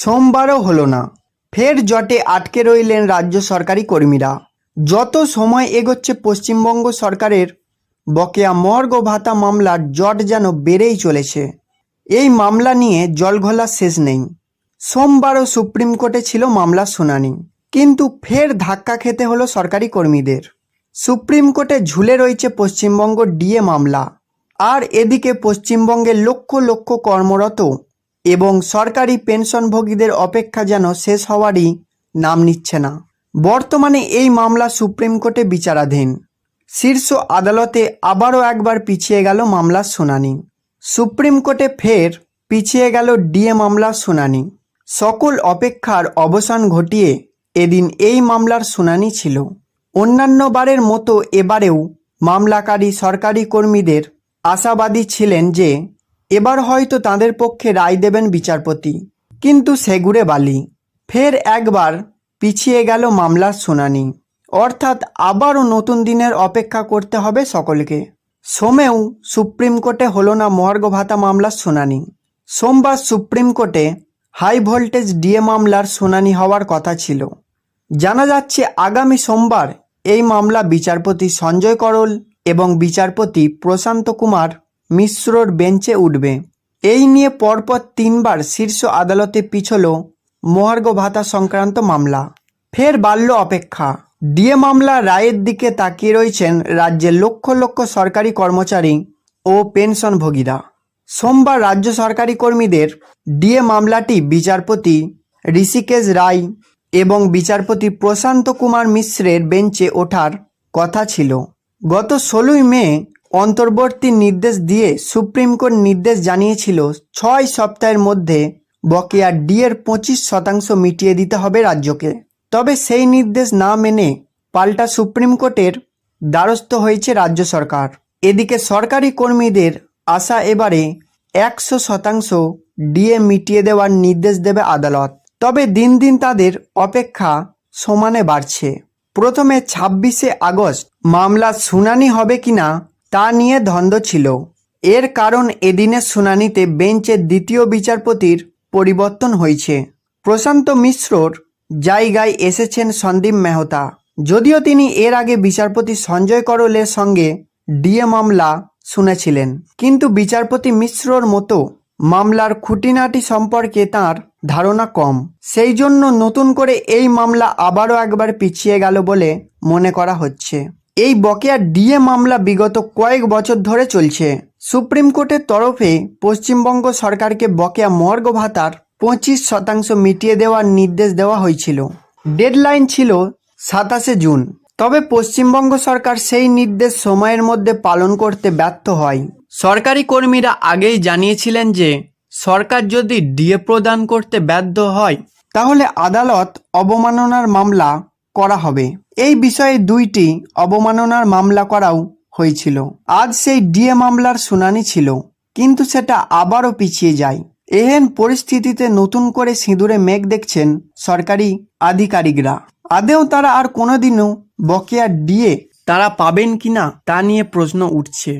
সোমবারও হলো না। ফের জটে আটকে রইলেন রাজ্য সরকারি কর্মীরা। যত সময় এগোচ্ছে পশ্চিমবঙ্গ সরকারের, বকেয়া মর্গ ভাতা মামলার জট যেন বেড়েই চলেছে। এই মামলা নিয়ে জলঘোলা শেষ নেই। সোমবারও সুপ্রিম কোর্টে ছিল মামলার শুনানি। কিন্তু ফের ধাক্কা খেতে হলো সরকারি কর্মীদের। সুপ্রিম কোর্টে ঝুলে রয়েছে পশ্চিমবঙ্গ ডিএ মামলা। আর এদিকে পশ্চিমবঙ্গের লক্ষ লক্ষ কর্মরত এবং সরকারি পেনশনভোগীদের অপেক্ষা যেন শেষ হওয়ারই নাম নিচ্ছে না। বর্তমানে এই মামলা সুপ্রিম কোর্টে বিচারাধীন। শীর্ষ আদালতে আবারও একবার পিছিয়ে গেল মামলার শুনানি। সুপ্রিম কোর্টে ফের পিছিয়ে গেল ডিএ মামলার শুনানি। সকল অপেক্ষার অবসান ঘটিয়ে এদিন এই মামলার শুনানি ছিল। অন্যান্য বারের মতো এবারেও মামলাকারী সরকারি কর্মীদের আশাবাদী ছিলেন যে এবার হয়তো তাদের পক্ষে রায় দেবেন বিচারপতি। কিন্তু সেগুড়ে বালি। ফের একবার পিছিয়ে গেল মামলার শুনানি। অর্থাৎ আবারও নতুন দিনের অপেক্ষা করতে হবে সকলকে। সোমেও সুপ্রিম কোর্টে হলো না মহার্ঘ ভাতা মামলার শুনানি। সোমবার সুপ্রিম কোর্টে হাই ভোল্টেজ ডিএ মামলার শুনানি হওয়ার কথা ছিল। জানা যাচ্ছে আগামী সোমবার এই মামলা বিচারপতি সঞ্জয় করল এবং বিচারপতি প্রশান্ত কুমার মিশ্রর বেঞ্চে উঠবে। এই নিয়ে পরপর তিনবার শীর্ষ আদালতে পিছল মহার্ঘ ভাতা সংক্রান্ত মামলা। ফের বাড়ল অপেক্ষা। ডিএ মামলা রায়ের দিকে তাকিয়ে রয়েছেন রাজ্যের লক্ষ লক্ষ সরকারি কর্মচারী ও পেনশনভোগীরা। সোমবার রাজ্য সরকারি কর্মীদের ডিএ মামলাটি বিচারপতি ঋষিকেশ রায় এবং বিচারপতি প্রশান্ত কুমার মিশ্রের বেঞ্চে ওঠার কথা ছিল। গত ষোলোই মে অন্তর্বর্তী নির্দেশ দিয়ে সুপ্রিম কোর্ট নির্দেশ জানিয়েছিল, ছয় সপ্তাহের মধ্যে বকেয়া ডিএর পঁচিশ শতাংশ মিটিয়ে দিতে হবে রাজ্যকে। তবে সেই নির্দেশ না মেনে পাল্টা সুপ্রিম কোর্টের দ্বারস্থ হয়েছে রাজ্য সরকার। এদিকে সরকারি কর্মীদের আশা এবারে একশো শতাংশ ডিএ মিটিয়ে দেওয়ার নির্দেশ দেবে আদালত। তবে দিন দিন তাদের অপেক্ষা সমানে বাড়ছে। প্রথমে ছাব্বিশে আগস্ট মামলার শুনানি হবে কিনা তা নিয়ে দ্বন্দ্ব ছিল। এর কারণ এদিনের শুনানিতে বেঞ্চের দ্বিতীয় বিচারপতির পরিবর্তন হয়েছে। প্রশান্ত মিশ্রর জায়গায় এসেছেন সন্দীপ মেহতা। যদিও তিনি এর আগে বিচারপতি সঞ্জয় করলের সঙ্গে ডিএ মামলা শুনেছিলেন। কিন্তু বিচারপতি মিশ্রর মতো মামলার খুঁটিনাটি সম্পর্কে তার ধারণা কম। সেই জন্য নতুন করে এই মামলা আবারও একবার পিছিয়ে গেল বলে মনে করা হচ্ছে। এই বকেয়া ডিএ মামলা বিগত কয়েক বছর ধরে চলছে। সুপ্রিম কোর্টের তরফে পশ্চিমবঙ্গ সরকারকে বকেয়া মর্গ ভাতার পঁচিশ শতাংশ মিটিয়ে দেওয়ার নির্দেশ দেওয়া হয়েছিল। ডেডলাইন ছিল সাতাশে জুন। তবে পশ্চিমবঙ্গ সরকার সেই নির্দেশ সময়ের মধ্যে পালন করতে ব্যর্থ হয়। সরকারি কর্মীরা আগেই জানিয়েছিলেন যে, সরকার যদি ডিএ প্রদান করতে ব্যর্থ হয়, তাহলে আদালত অবমাননার মামলা করা হবে। এই বিষয়ে দুইটি অবমাননার মামলা করাও হয়েছিল। আজ সেই ডিএ মামলার শুনানি ছিল, কিন্তু সেটা আবারও পিছিয়ে যায়। এহেন পরিস্থিতিতে নতুন করে সিঁদুরে মেঘ দেখছেন সরকারি আধিকারিকরা। আদেও তারা আর কোনোদিনও বকেয়া ডিএ তারা পাবেন কিনা তা নিয়ে প্রশ্ন উঠছে।